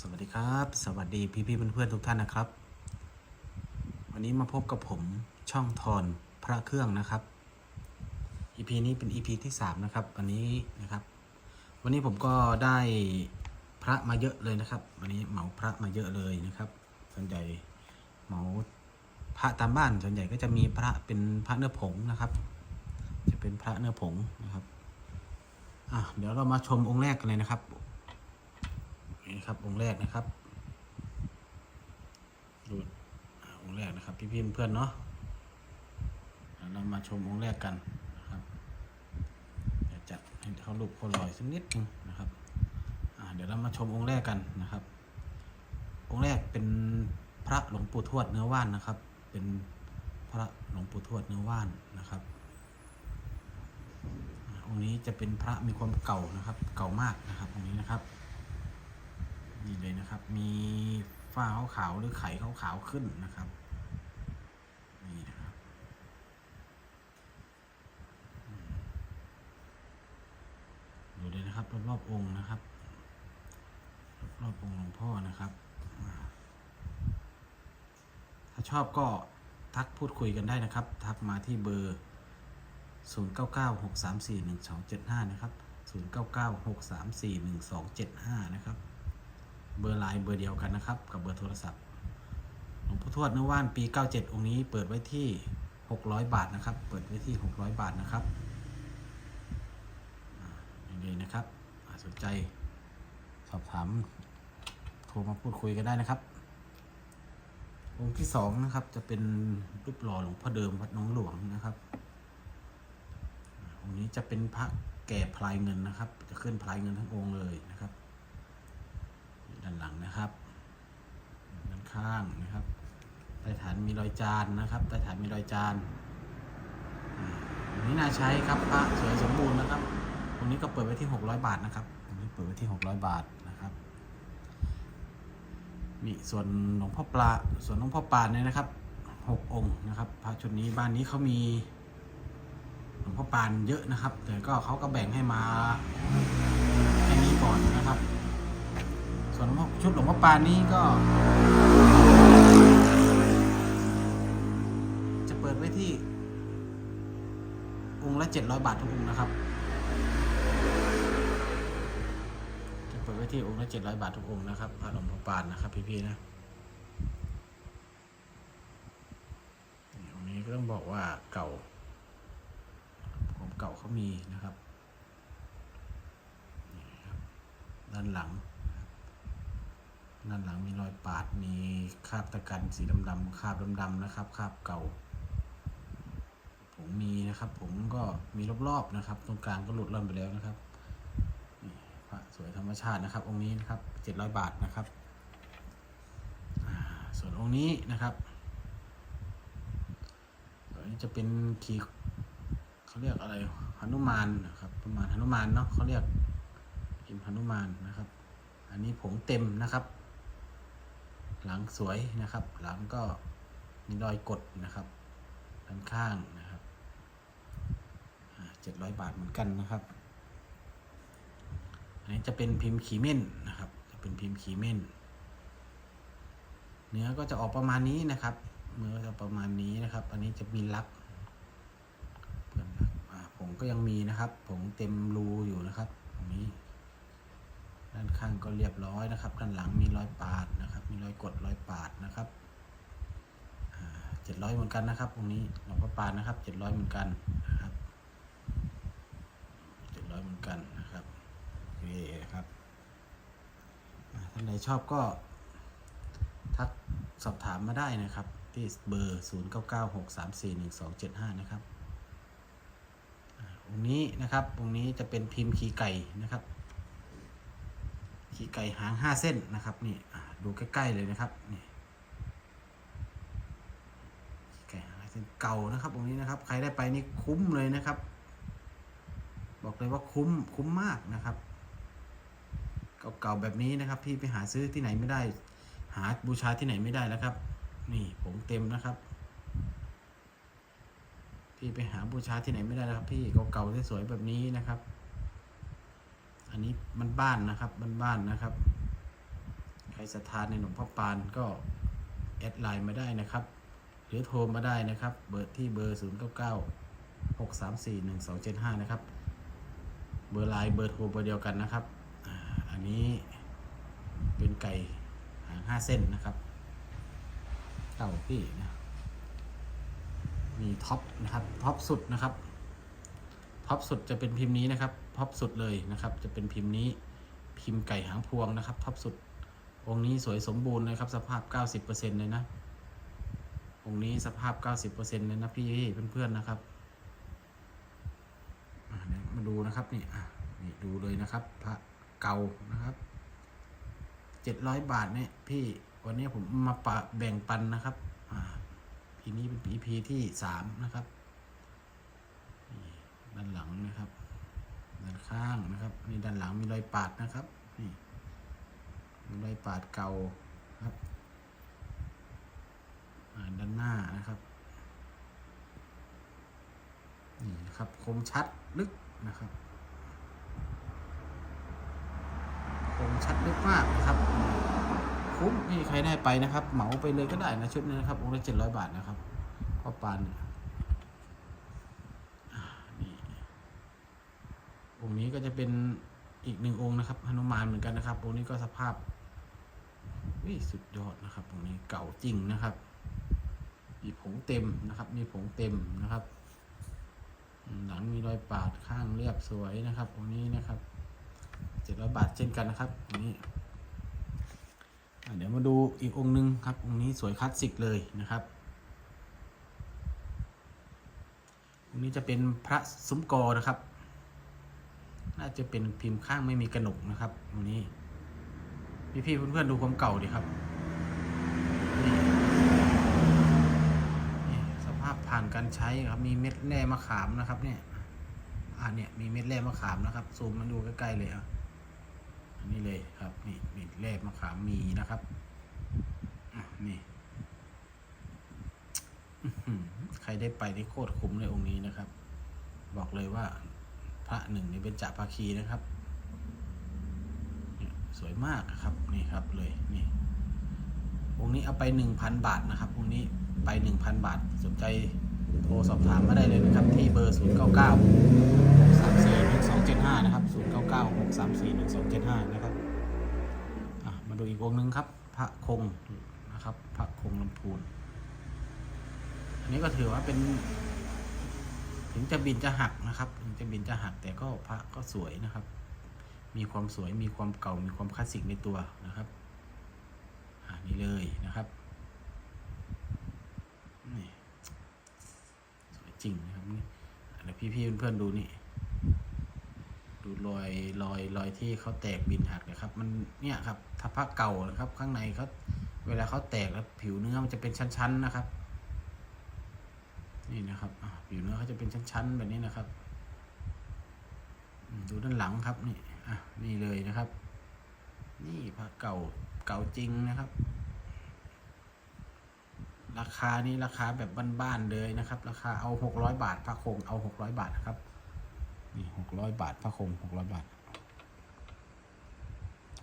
สวัสดีครับ สวัสดีพี่พี่ๆเพื่อนๆทุกท่านนะครับ วันนี้มาพบกับผมช่องทอนพระเครื่องนะครับ EP นี้เป็น EP ที่ 3 นะครับ วันนี้นะครับ วันนี้ผมก็ได้พระมาเยอะเลยนะครับ วันนี้เหมาพระมาเยอะเลยนะครับ ส่วนใหญ่เหมาพระตามบ้านส่วนใหญ่ก็จะมีพระเป็นพระเนื้อผงนะครับ จะเป็นพระเนื้อผงนะครับอะเดี๋ยวเรามาชมองค์แรกกันเลยนะครับ นี่ครับองค์แรกนะครับดูองค์แรกนะครับ พี่พี่เพื่อนๆเนาะเดี๋ยวเรามาชมองค์แรกกันนะครับเดี๋ยวจัดให้เขาลูกเขาลอยสักนิดนึงนะครับเดี๋ยวเรามาชมองค์แรกกันนะครับ องค์แรกเป็นพระหลวงปู่ทวดเนื้อว่านนะครับ เป็นพระหลวงปู่ทวดเนื้อว่านนะครับอ่าองค์นี้จะเป็นพระมีความเก่านะครับ เก่ามากนะครับองค์นี้นะครับ นี่เลยนะครับ มีฝ้าขาวๆหรือไข่ขาวๆขึ้นนะครับนี่นะครับดูเลยนะครับ รอบๆองค์นะครับ รอบๆองค์หลวงพ่อนะครับ ถ้าชอบก็ทักพูดคุยกันได้นะครับ ทักมาที่เบอร์ 0996341275 นะครับ 0996341275 นะครับ เบอร์ไลน์เบอร์เดียวกันนะครับ กับเบอร์โทรศัพท์หลวงพ่อทวดเนื้อว่านปี 97 องค์นี้เปิดไว้ที่ 600 บาทนะครับ เปิดไว้ที่ 600 บาทนะครับอย่างนี้นะครับสนใจสอบถามโทรมาพูดคุยกันได้นะครับ องค์ที่สองนะครับ จะเป็นรูปหล่อหลวงพ่อเดิมวัดน้องหลวงนะครับอ่าองค์นี้จะเป็นพระแก่พลายเงินนะครับ จะขึ้นพลายเงินทั้งองค์เลยนะครับ ด้านหลังนะครับด้านข้างนะครับใต้ฐานมีรอยจานนะครับใต้ฐานมีรอยจานอันนี้น่าใช้ครับพระสวยสมบูรณ์นะครับตรงนี้ก็เปิดไว้ที่ 600 บาทนะครับตรงนี้เปิดไว้ที่ 600 บาทนะครับนี่ส่วนหลวงพ่อปลาส่วนหลวงพ่อปานเนี่ยนะครับหกองค์นะครับพระชุดนี้บ้านนี้เขามีหลวงพ่อปานเยอะนะครับ แต่ก็เขาก็แบ่งให้มาแค่นี้ก่อนนะครับ ส่วนหลวงชุดหลวงพ่อปานนี้ก็ จะเปิดไว้ที่ องค์ละเจ็ดร้อยบาททุกองค์นะครับ จะเปิดไว้ที่องค์ละเจ็ดร้อยบาททุกองค์นะครับพระหลวงพ่อปานนะครับ พี่ๆนะนี่องค์นี้ก็ต้องบอกว่าเก่าของเก่าเขามีนะครับด้านหลัง ด้านหลังมีรอยปาดมีคราบตะกันสีดำๆคราบดำๆนะครับคราบเก่า ผมมีนะครับ ผมก็มีรอบๆนะครับ ตรงกลางก็หลุดล่อนไปแล้วนะครับนี่พระสวยธรรมชาตินะครับ องค์นี้นะครับเจ็ดร้อยบาทนะครับส่วนองค์นี้นะครับส่วนนี้จะเป็นขีเขาเรียกอะไรหนุมานนะครับ ประมาณหนุมานเนาะเขาเรียกพิมพ์หนุมานนะครับ อันนี้ผงเต็มนะครับ หลังสวยนะครับ หลังก็มีรอยกดนะครับด้านข้างนะครับเจ็ดร้อยบาทเหมือนกันนะครับ อันนี้จะเป็นพิมพ์ขีเม่นนะครับ จะเป็นพิมพ์ขีเม่น เนื้อก็จะออกประมาณนี้นะครับเนื้อจะประมาณนี้นะครับ อันนี้จะมีลักผงก็ยังมีนะครับผงเต็มรูอยู่นะครับตรงนี้ ด้านข้างก็เรียบร้อยนะครับ ด้านหลังมีรอยปาดนะครับ มีรอยกดรอยปาดนะครับเจ็ดร้อยเหมือนกันนะครับตรงนี้หลวงพ่อปานนะครับเจ็ดร้อยเหมือนกันนะครับเจ็ดร้อยเหมือนกันนะครับโอเคนะครับอ่าท่านใดชอบก็ทักสอบถามมาได้นะครับ ที่เบอร์ 0 9 9 6 3 4 1 2 7 5 นะครับอ่าองค์นี้นะครับองค์นี้จะเป็นพิมพ์ขีไก่นะครับ ขี้ไก่หางห้าเส้นนะครับนี่ดูใกล้ๆเลยนะครับนี่ขี้ไก่หางห้าเส้นเก่านะครับตรงนี้นะครับ ใครได้ไปนี่คุ้มเลยนะครับ บอกเลยว่าคุ้มคุ้มมากนะครับเก่าๆแบบนี้นะครับพี่ไปหาซื้อที่ไหนไม่ได้ หาบูชาที่ไหนไม่ได้แล้วครับ นี่ผงเต็มนะครับพี่ไปหาบูชาที่ไหนไม่ได้แล้วครับ พี่เก่าๆสวยๆแบบนี้นะครับ อันนี้มันบ้านนะครับมันบ้านนะครับศรัทธาในหลวงพ่อปานก็แอดไลน์มาได้นะครับ หรือโทรมาได้นะครับ เบอร์ที่เบอร์ 0 9 9 6 3 4 1 2 7 5 นะครับ เบอร์ไลน์เบอร์โทรเบอร์เดียวกันนะครับ อันนี้เป็นไก่หางห้าเส้นนะครับเก่าพี่นะมีท็อปนะครับท็อปสุดนะครับ ท็อปสุดจะเป็นพิมพ์นี้นะครับท็อปสุดเลยนะครับ จะเป็นพิมพ์นี้พิมพ์ไก่หางพวงนะครับท็อปสุด องค์นี้สวยสมบูรณ์นะครับ สภาพ 90%เลยนะ องค์นี้สภาพ 90%เลยนะพี่เพื่อนๆนะครับมาดูนะครับนี่อะนี่ดูเลยนะครับ พระเก่านะครับ700บาทเนี่ยพี่วันนี้ผมมาปะแบ่งปันนะครับ อ่าพีนี้เป็น EP ที่3นะครับ ด้านหลังนะครับ ด้านข้างนะครับนี่ด้านหลังมีรอยปาดนะครับนี่มีรอยปาดเก่าครับด้านหน้านะครับนี่นะครับคมชัดลึกนะครับคมชัดลึกมากนะครับคุ้มไม่มีใครได้ไปนะครับ เหมาไปเลยก็ได้นะชุดนี้นะครับองค์ละเจ็ดร้อยบาทนะครับพ่อปานเนี่ยอ่านี่ องค์นี้ก็จะเป็นอีกหนึ่งองค์นะครับหนุมานเหมือนกันนะครับองค์นี้ก็สภาพวิสุดยอดนะครับองค์นี้เก่าจริงนะครับ มีผงเต็มนะครับ มีผงเต็มนะครับ หลังมีรอยปาดข้างเรียบสวยนะครับตรงนี้นะครับเจ็ดร้อยบาทเช่นกันนะครับตรงนี้อ่เดี๋ยวมาดูอีกองค์หนึงครับองค์นี้สวยคลาสสิกเลยนะครับองค์นี้จะเป็นพระสุมกอนะครับ น่าจะเป็นพิมพ์ข้างไม่มีกระหนกนะครับตรงนี้ พี่ๆเพื่อนๆดูความเก่าดิครับนี่สภาพผ่านการใช้ครับมีเม็ดแร่มะขามนะครับ เนี่ย อ่าเนี่ยมีเม็ดแร่มะขามนะครับซูมมาดูใกล้ๆเลยอะอันนี้เลยครับ นี่เม็ดแร่มะขามมีนะครับนี่ใครได้ไปนี่โคตรคุ้มเลยองค์นี้นะครับ บอกเลยว่า พระหนึ่งนี่เป็นจ่าภาคีนะครับเนี่ยสวยมากครับนี่ครับเลยนี่องค์นี้เอาไป 1,000 บาทนะครับองค์นี้ไป 1,000 บาท สนใจโทรสอบถามมาได้เลยนะครับ ที่เบอร์ 0 9 9 6 3 4 1 2 7 5 นะครับ 0 9 9 6 3 4 1 2 7 5 นะครับมาดูอีกองค์หนึงครับ พระคงนะครับ พระคงลำพูน อันนี้ก็ถือว่าเป็น ถึงจะบินจะหักนะครับ ถึงจะบินจะหักแต่ก็พระก็สวยนะครับ มีความสวยมีความเก่ามีความคลาสสิกในตัวนะครับอ่านี่เลยนะครับนี่สวยจริงนะครับนี่อะไรพี่ๆเพื่อนๆดูนี่ดูรอยรอยรอยที่เขาแตกบินหักนะครับ มันเนี่ยครับถ้าผ้าเก่านะครับ ข้างในเขาเวลาเขาแตกแล้วผิวเนื้อมันจะเป็นชั้นๆนะครับ นี่นะครับอ่าผิวเนื้อเขาจะเป็นชั้น ๆ แบบนี้นะครับ ดูด้านหลังครับนี่อะนี่เลยนะครับ นี่ผ้าเก่าเก่าจริงนะครับ ราคานี้ราคาแบบบ้านๆเลยนะครับ ราคาเอาหกร้อยบาทพระคงเอาหกร้อยบาทนะครับนี่หกร้อยบาทพระคงหกร้อยบาท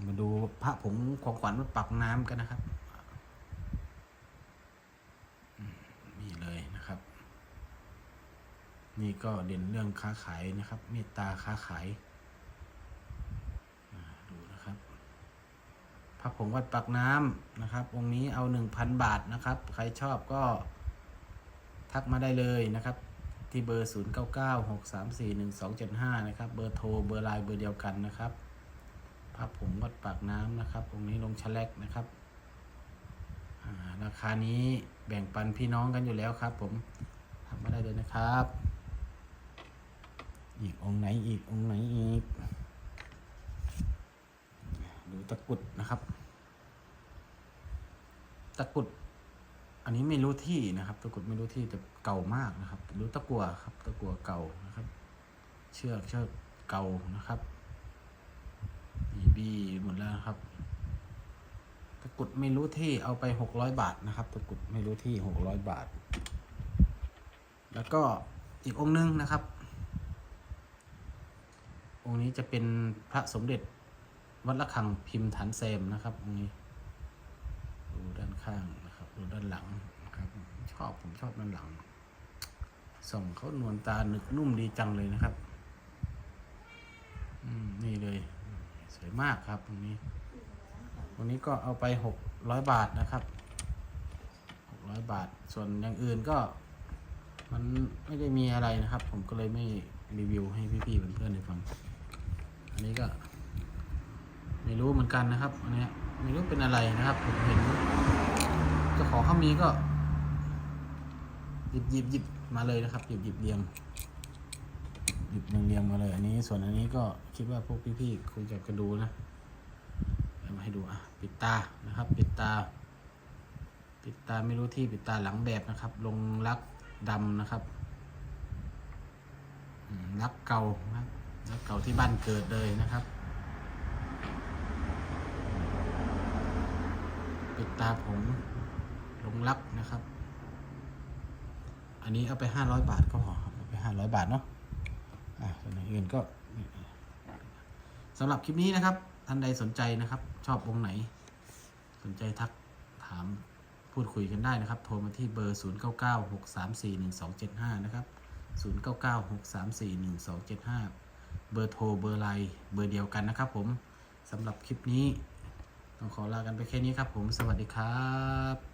มาดูพระผงของขวัญวัดปักน้ำกันนะครับอืมนี่เลยนะครับ นี่ก็เด่นเรื่องค้าขายนะครับ เมตตาค้าขายดูนะครับพระผงวัดปากน้ำนะครับองค์นี้เอา1,000บาทนะครับ ใครชอบก็ทักมาได้เลยนะครับ ที่เบอร์ 0 9 9 6 3 4 1 2 7 5 นะครับ เบอร์โทรเบอร์ไลน์เบอร์เดียวกันนะครับพระผงวัดปากน้ำนะครับองค์นี้ลงชะแลกนะครับราคานี้แบ่งปันพี่น้องกันอยู่แล้วครับ ผมทักมาได้เลยนะครับ อีกองไหนอีกองไหนอีก ดูตะกุดนะครับ ตะกุด อันนี้ไม่รู้ที่นะครับ ตะกุดไม่รู้ที่แต่เก่ามากนะครับดูตะกัวครับ ตะกัวเก่านะครับ เชือกเชือกเก่านะครับบีบีหมดแล้วครับ ตะกุดไม่รู้ที่เอาไปหกร้อยบาทนะครับ ตะกุดไม่รู้ที่หกร้อยบาท แล้วก็อีกองค์นึงนะครับ องค์นี้จะเป็นพระสมเด็จวัดละคังพิมพ์ฐานเซมนะครับองค์นี้ดูด้านข้างนะครับดูด้านหลังนะครับชอบผมชอบด้านหลัง ส่งเขานวลตาหนึกนุ่มดีจังเลยนะครับนี่เลย สวยมากครับตรงนี้ตรงนี้ก็เอาไปหกร้อยบาทนะครับหกร้อยบาท ส่วนอย่างอื่นก็ มันไม่ได้มีอะไรนะครับ ผมก็เลยไม่รีวิวให้พี่ๆเพื่อนๆได้ฟัง นี้ก็ ไม่รู้เหมือนกันนะครับอันนี้ไม่รู้เป็นอะไรนะครับ ผมเห็นเจ้าของเขามีก็ หยิบหยิบหยิบมาเลยนะครับ หยิบหยิบเรียงหยิบเรียงเรียงมาเลย อันนี้ส่วนอันนี้ก็คิดว่าพวกพี่ๆคงจะกระดูนะเอามาให้ดูอะปิดตานะครับ ปิดตา ปิดตาไม่รู้ที่ปิดตาหลังแบบนะครับ ลงรักดำนะครับอืมรักเก่านะครับ รักเก่าที่บ้านเกิดเลยนะครับปิดตาผมลงรักนะครับ อันนี้เอาไปห้าร้อยบาทก็พอครับเอาไปห้าร้อยบาทเนาะอะส่วนอื่นก็สำหรับคลิปนี้นะครับ ท่านใดสนใจนะครับ ชอบองค์ไหน สนใจทักถามพูดคุยกันได้นะครับ โทรมาที่เบอร์ 0 9 9 6 3 4 1 2 7 5 นะครับ 0 เบอร์โทรเบอร์ไลน์เบอร์เดียวกันนะครับผมสำหรับคลิปนี้ ต้องขอลากันไปแค่นี้ครับผมสวัสดีครับ